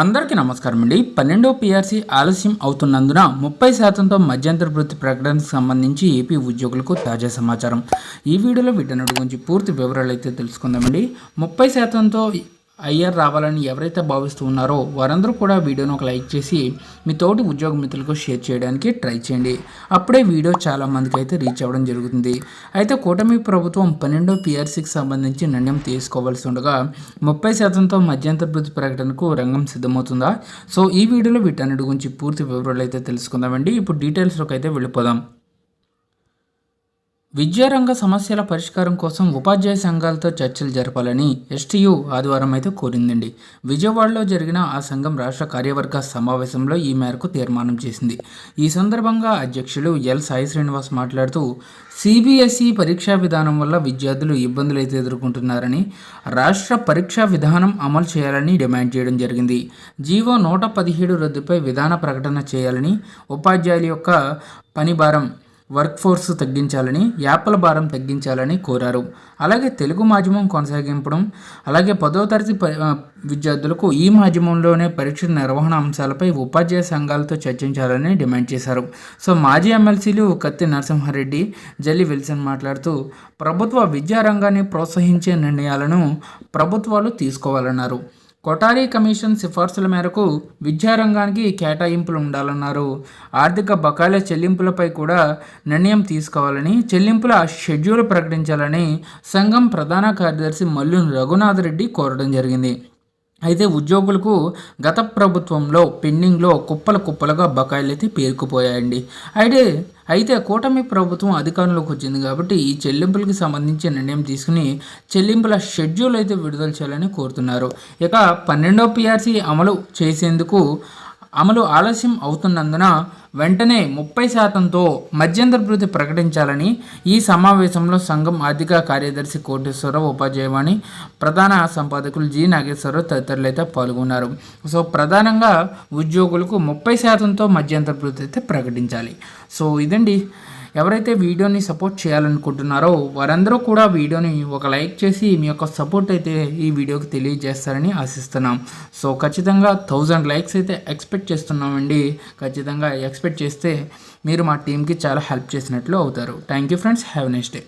అందరికీ నమస్కారం అండి. పన్నెండో పీఆర్సీ ఆలస్యం అవుతున్నందున ముప్పై శాతంతో మధ్యంతర వృత్తి ప్రకటనకు సంబంధించి ఏపీ ఉద్యోగులకు తాజా సమాచారం. ఈ వీడియోలో వీటన్నిటి గురించి పూర్తి వివరాలు అయితే తెలుసుకుందామండి. ముప్పై శాతంతో ఐఆర్ రావాలని ఎవరైతే భావిస్తూ ఉన్నారో వారందరూ కూడా వీడియోను ఒక లైక్ చేసి మీ తోటి ఉద్యోగ మిత్రులకు షేర్ చేయడానికి ట్రై చేయండి. అప్పుడే వీడియో చాలా మందికి అయితే రీచ్ అవ్వడం జరుగుతుంది. అయితే కూటమి ప్రభుత్వం పన్నెండో పిఆర్సీకి సంబంధించి నిర్ణయం తీసుకోవాల్సి ఉండగా ముప్పై శాతంతో మధ్యంతర వృత్తి ప్రకటనకు రంగం సిద్ధమవుతుందా? సో ఈ వీడియోలో వీటన్నిటి గురించి పూర్తి వివరాలు అయితే తెలుసుకుందామండి. ఇప్పుడు డీటెయిల్స్లోకి అయితే వెళ్ళిపోదాం. విద్యారంగ సమస్యల పరిష్కారం కోసం ఉపాధ్యాయ సంఘాలతో చర్చలు జరపాలని ఎస్టీయు ఆదివారం అయితే కోరిందండి. విజయవాడలో జరిగిన ఆ సంఘం రాష్ట్ర కార్యవర్గ సమావేశంలో ఈ మేరకు తీర్మానం చేసింది. ఈ సందర్భంగా అధ్యక్షులు ఎల్ సాయి శ్రీనివాస్ మాట్లాడుతూ సిబిఎస్ఈ పరీక్షా విధానం వల్ల విద్యార్థులు ఇబ్బందులు అయితే ఎదుర్కొంటున్నారని రాష్ట్ర పరీక్షా విధానం అమలు చేయాలని డిమాండ్ చేయడం జరిగింది. జీవో నూట పదిహేడు రద్దుపై విధాన ప్రకటన చేయాలని ఉపాధ్యాయుల యొక్క పని భారం వర్క్ ఫోర్స్ తగ్గించాలని యాప్ల భారం తగ్గించాలని కోరారు. అలాగే తెలుగు మాధ్యమం కొనసాగింపడం అలాగే పదో తరగతి ప- విద్యార్థులకు ఈ మాధ్యమంలోనే పరీక్ష నిర్వహణ అంశాలపై ఉపాధ్యాయ సంఘాలతో చర్చించాలని డిమాండ్ చేశారు. సో మాజీ ఎమ్మెల్సీలు కత్తి నరసింహారెడ్డి జల్లి విల్సన్ మాట్లాడుతూ ప్రభుత్వ విద్యారంగాన్ని ప్రోత్సహించే నిర్ణయాలను ప్రభుత్వాలు తీసుకోవాలన్నారు. కొటారీ కమిషన్ సిఫార్సుల మేరకు విద్యారంగానికి కేటాయింపులు ఉండాలన్నారు ఆర్థిక బకాయిల చెల్లింపులపై కూడా నిర్ణయం తీసుకోవాలని చెల్లింపుల షెడ్యూల్ ప్రకటించాలని సంఘం ప్రధాన కార్యదర్శి మల్లు రఘునాథ్ రెడ్డి కోరడం జరిగింది. అయితే ఉద్యోగులకు గత ప్రభుత్వంలో పెండింగ్లో కుప్పలు కుప్పలుగా బకాయిలు అయితే పేరుకుపోయాయండి. అయితే అయితే కూటమి ప్రభుత్వం అధికారంలోకి వచ్చింది కాబట్టి ఈ చెల్లింపులకి సంబంధించి నిర్ణయం తీసుకుని చెల్లింపుల షెడ్యూల్ అయితే విడుదల చేయాలని కోరుతున్నారు. ఇక పన్నెండో పిఆర్సీ అమలు చేసేందుకు అమలు ఆలస్యం అవుతున్నందున వెంటనే ముప్పై శాతంతో మధ్యంతర భృతి ప్రకటించాలని ఈ సమావేశంలో సంఘం ఆర్థిక కార్యదర్శి కోటేశ్వరరావు ఉపాధ్యాయవాణి ప్రధాన సంపాదకులు జి. నాగేశ్వరరావు తదితరులు అయితే పాల్గొన్నారు. సో ప్రధానంగా ఉద్యోగులకు ముప్పై శాతంతో మధ్యంతర భృతి అయితే ప్రకటించాలి. సో ఇదండి. ఎవరైతే వీడియోని సపోర్ట్ చేయాలనుకుంటున్నారో వారందరూ కూడా వీడియోని ఒక లైక్ చేసి మీ యొక్క సపోర్ట్ అయితే ఈ వీడియోకి తెలియజేస్తారని ఆశిస్తున్నాం. సో ఖచ్చితంగా థౌజండ్ లైక్స్ అయితే ఎక్స్పెక్ట్ చేస్తున్నామండి. ఖచ్చితంగా ఎక్స్పెక్ట్ చేస్తే మీరు మా టీంకి చాలా హెల్ప్ చేసినట్లు అవుతారు. Thank you friends. Have next day.